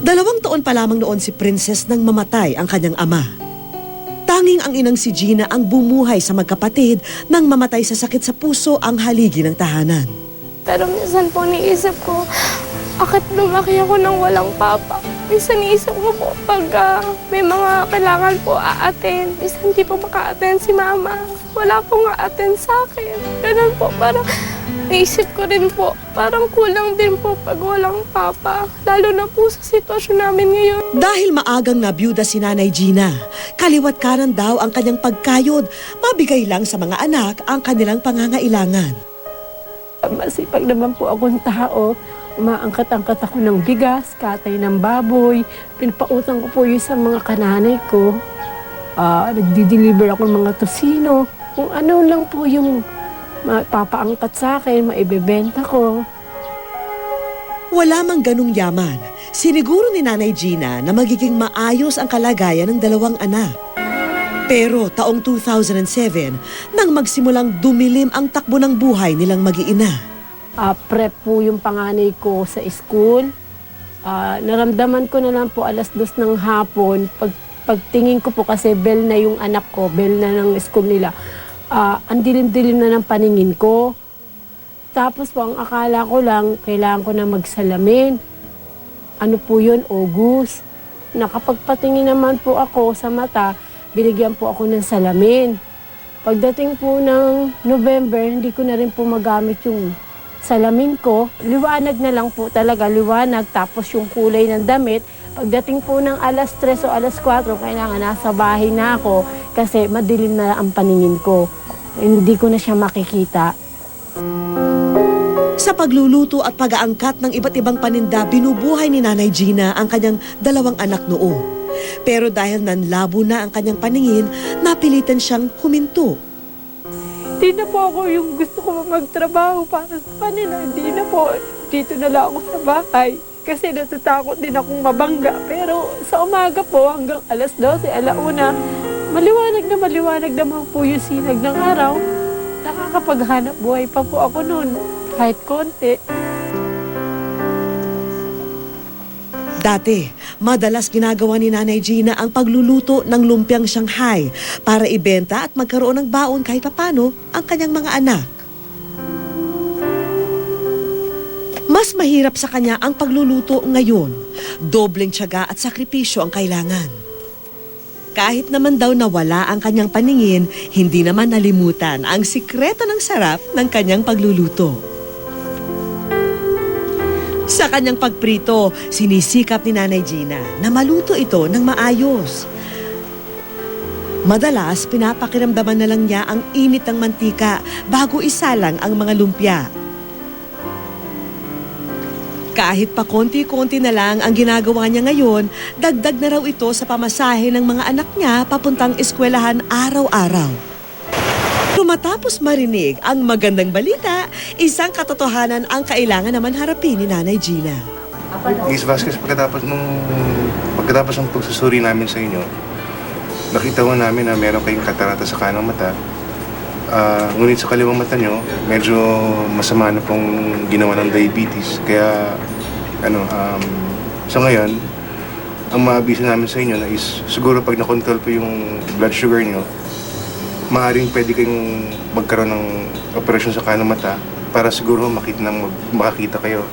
Dalawang taon pa lamang noon si Princess nang mamatay ang kanyang ama. Tanging ang inang si Gina ang bumuhay sa magkapatid nang mamatay sa sakit sa puso ang haligi ng tahanan. Pero minsan po niisip ko, akit lumaki ako ng walang papa. Minsan niisip ko po pag ah, may mga kailangan po a-attend. Minsan hindi po maka-attend si mama. Wala pong a-attend sa akin. Ganun po, parang naisip ko rin po, parang kulang din po pag walang papa. Lalo na po sa sitwasyon namin ngayon. Dahil maagang nabiyuda si Nanay Gina, kaliwat kanan daw ang kanyang pagkayod, mabigay lang sa mga anak ang kanilang pangangailangan. Masipag naman po akong tao. Umaangkat-angkat ako ng bigas, katay ng baboy. Pinapautang ko po yun sa mga kananay ko. Ah, nagdi-deliver ako ng mga tosino. Kung ano lang po yung mapapaangkat sa akin, maibebenta ko. Wala mang ganong yaman, siniguro ni Nanay Gina na magiging maayos ang kalagayan ng dalawang anak. Pero taong 2007, nang magsimulang dumilim ang takbo ng buhay nilang mag-iina. Ah, prep po yung panganay ko sa school. Ah, naramdaman ko na lang po alas dos ng hapon. Pag, pagtingin ko po kasi bell na yung anak ko, bell na ng school nila. Ah, ang dilim-dilim na ng paningin ko. Tapos po, ang akala ko lang, kailangan ko na magsalamin. Ano po yun? August. Nakapagpatingin naman po ako sa mata, binigyan po ako ng salamin. Pagdating po ng November, hindi ko na rin po magamit yung salamin ko. Liwanag na lang po talaga, liwanag. Tapos yung kulay ng damit. Pagdating po ng alas 3 o alas 4, kailangan nasa bahay na ako kasi madilim na ang paningin ko. Hindi ko na siya makikita. Sa pagluluto at pag-aangkat ng iba't ibang paninda, binubuhay ni Nanay Gina ang kanyang dalawang anak noon. Pero dahil nanlabo na ang kanyang paningin, napilitan siyang huminto. Hindi na po ako yung gusto ko magtrabaho para sa kanila. Hindi na po. Dito na lang ako sa bahay. Kasi natatakot din akong mabangga. Pero sa umaga po hanggang alas 12, alauna, maliwanag na maliwanag naman po yung sinag ng araw. Nakakapaghanap buhay pa po ako noon. Kahit konti. Dati, madalas ginagawa ni Nanay Gina ang pagluluto ng lumpiang Shanghai para ibenta at magkaroon ng baon kahit papano ang kanyang mga anak. Mas mahirap sa kanya ang pagluluto ngayon. Dobleng tiyaga at sakripisyo ang kailangan. Kahit naman daw nawala ang kanyang paningin, hindi naman nalimutan ang sikreto ng sarap ng kanyang pagluluto. Sa kanyang pagprito, sinisikap ni Nanay Gina na maluto ito ng maayos. Madalas, pinapakiramdaman na lang niya ang init ng mantika bago isalang ang mga lumpia. Kahit pa konti-konti na lang ang ginagawa niya ngayon, dagdag na raw ito sa pamasahe ng mga anak niya papuntang eskwelahan araw-araw. Tumatapos marinig ang magandang balita, isang katotohanan ang kailangan naman harapin ni Nanay Gina. Miss Vasquez, pagkatapos nung pagkatapos ng pagsusuri namin sa inyo, nakita ko namin na meron kayong katarata sa kanang mata. Ah, ngunit sa kaliwang mata nyo, medyo masama na pong ginawa ng diabetes. Kaya, ano, um, sa ngayon, ang maabisa namin sa inyo na is siguro pag nakontrol po yung blood sugar nyo, maaaring pwede kayong magkaroon ng operasyon sa kanang mata para siguro makita ng makakita kayo.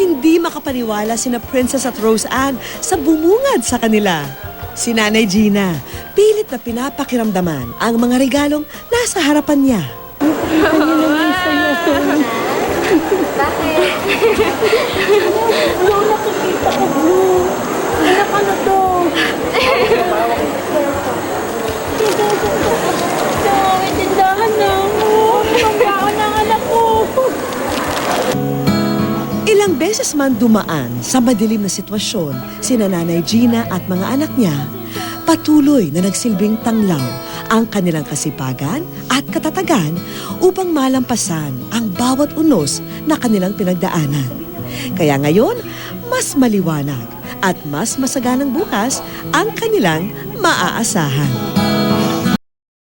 Hindi makapaniwala sina Princess at Rose Ann sa bumungad sa kanila. Si Nanay Gina, pilit na pinapakiramdaman ang mga regalong nasa harapan niya. Anak, beses man dumaan sa madilim na sitwasyon, sina Nanay Gina at mga anak niya, patuloy na nagsilbing tanglaw ang kanilang kasipagan at katatagan upang malampasan ang bawat unos na kanilang pinagdaanan. Kaya ngayon, mas maliwanag at mas masaganang bukas ang kanilang maaasahan.